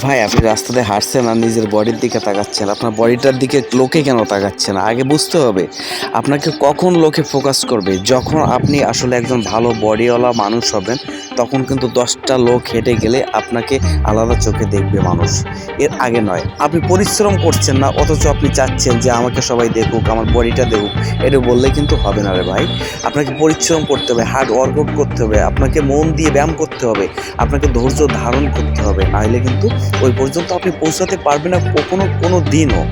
ভাই, আপনি রাস্তাতে হাঁটছেন আর নিজের বডির দিকে তাকাচ্ছেন। আপনার বডিটার দিকে লোকে কেন তাকাচ্ছেন? আগে বুঝতে হবে, আপনাকে কখন লোকে ফোকাস করবে? যখন আপনি আসলে একজন ভালো বডিওয়ালা মানুষ হবেন, তখন কিন্তু দশটা লোক হেঁটে গেলে আপনাকে আলাদা চোখে দেখবে মানুষ। এর আগে নয়। আপনি পরিশ্রম করছেন না, অথচ আপনি চাচ্ছেন যে আমাকে সবাই দেখুক, আমার বডিটা দেখুক। এটা বললে কিন্তু হবে না রে ভাই। আপনাকে পরিশ্রম করতে হবে হার্ড ওয়ার্কআউট করতে হবে, আপনাকে মন দিয়ে ব্যায়াম করতে হবে, আপনাকে ধৈর্য ধারণ করতে হবে। নাহলে কিন্তু ওই পর্যন্ত আপনি পৌঁছাতে পারবেন না কখনো কোনো দিনও।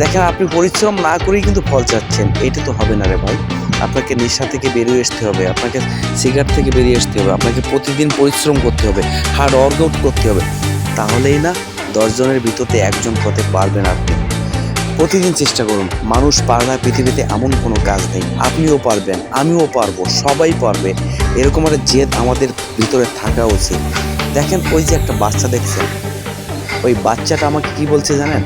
দেখেন, আপনি পরিশ্রম না করেই কিন্তু ফল চাচ্ছেন। এটা তো হবে না রে ভাই। আপনাকে নেশা থেকে বেরিয়ে আসতে হবে, আপনাকে সিগারেট থেকে বেরিয়ে আসতে হবে, আপনাকে প্রতিদিন পরিশ্রম করতে হবে, হার্ড ওয়ার্কআউট করতে হবে। তাহলেই না দশজনের ভিতরতে একজন হতে পারবেন আপনি। প্রতিদিন চেষ্টা করুন, মানুষ পারবে না পৃথিবীতে এমন কোনো কাজ নেই। আপনিও পারবেন, আমিও পারব, সবাই পারবে। এরকম একটা জেদ আমাদের ভিতরে থাকা উচিত। দেখেন, ওই যে একটা বাচ্চা দেখছেন ওই বাচ্চাটা আমাকে কি বলছে জানেন?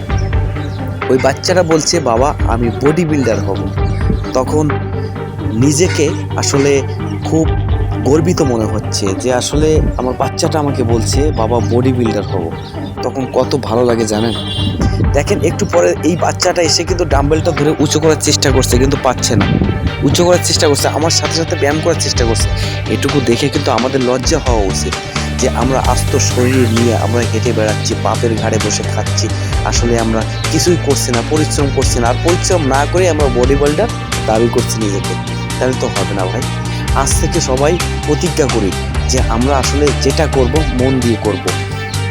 ওই বাচ্চাটা বলছে, বাবা, আমি বডি বিল্ডার হব। তখন নিজেকে আসলে খুব গর্বিত মনে হচ্ছে যে আসলে আমার বাচ্চাটা আমাকে বলছে, বাবা বডি বিল্ডার হব। তখন কত ভালো লাগে জানেন? দেখেন, একটু পরে এই বাচ্চাটা এসে কিন্তু ডাম্বেলটা ধরে উঁচু করার চেষ্টা করছে, কিন্তু পাচ্ছে না। উঁচু করার চেষ্টা করছে, আমার সাথে সাথে ব্যায়াম করার চেষ্টা করছে। এটুকু দেখে কিন্তু আমাদের লজ্জা হওয়া উচিত। যে আমরা আস্ত শরীর নিয়ে আমরা হেঁটে বেড়াচ্ছি পাপের ঘাড়ে বসে খাচ্ছি, আসলে আমরা কিছুই করছি না, পরিশ্রম করছি না, আর পরিশ্রম না করে আমরা বডি দাবি করছি নিজেকে। তাহলে তো হবে না ভাই। আজ থেকে সবাই প্রতিজ্ঞা করি যে আমরা আসলে যেটা করব, মন দিয়ে করব।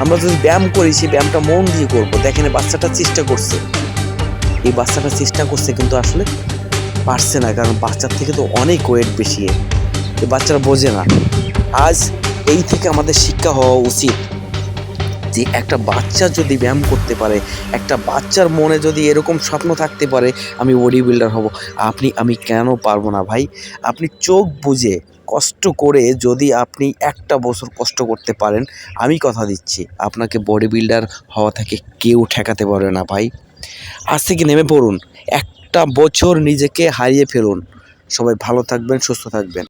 আমরা যদি ব্যায়াম করি, সেই ব্যায়ামটা মন দিয়ে করব। দেখেন বাচ্চাটা চেষ্টা করছে। এই বাচ্চাটা চেষ্টা করছে কিন্তু আসলে পারছে না, কারণ বাচ্চার থেকে তো অনেক ওয়েট বেশি। এই বাচ্চারা বোঝে না। আজ এই থেকে আমাদের শিক্ষা হওয়া উচিত যে একটা বাচ্চা যদি ব্যায়াম করতে পারে, একটা বাচ্চার মনে যদি এরকম স্বপ্ন থাকতে পারে, আমি বডি বিল্ডার হব। আপনি, আমি কেন পারব না ভাই? আপনি চোখ বুঝে কষ্ট করে যদি আপনি একটা বছর কষ্ট করতে পারেন, আমি কথা দিচ্ছি, আপনাকে বডি বিল্ডার হওয়া থেকে কেউ ঠেকাতে পারবে না ভাই। আজ থেকে নেমে পড়ুন, একটা বছর নিজেকে হারিয়ে ফেলুন। সবাই ভালো থাকবেন, সুস্থ থাকবেন।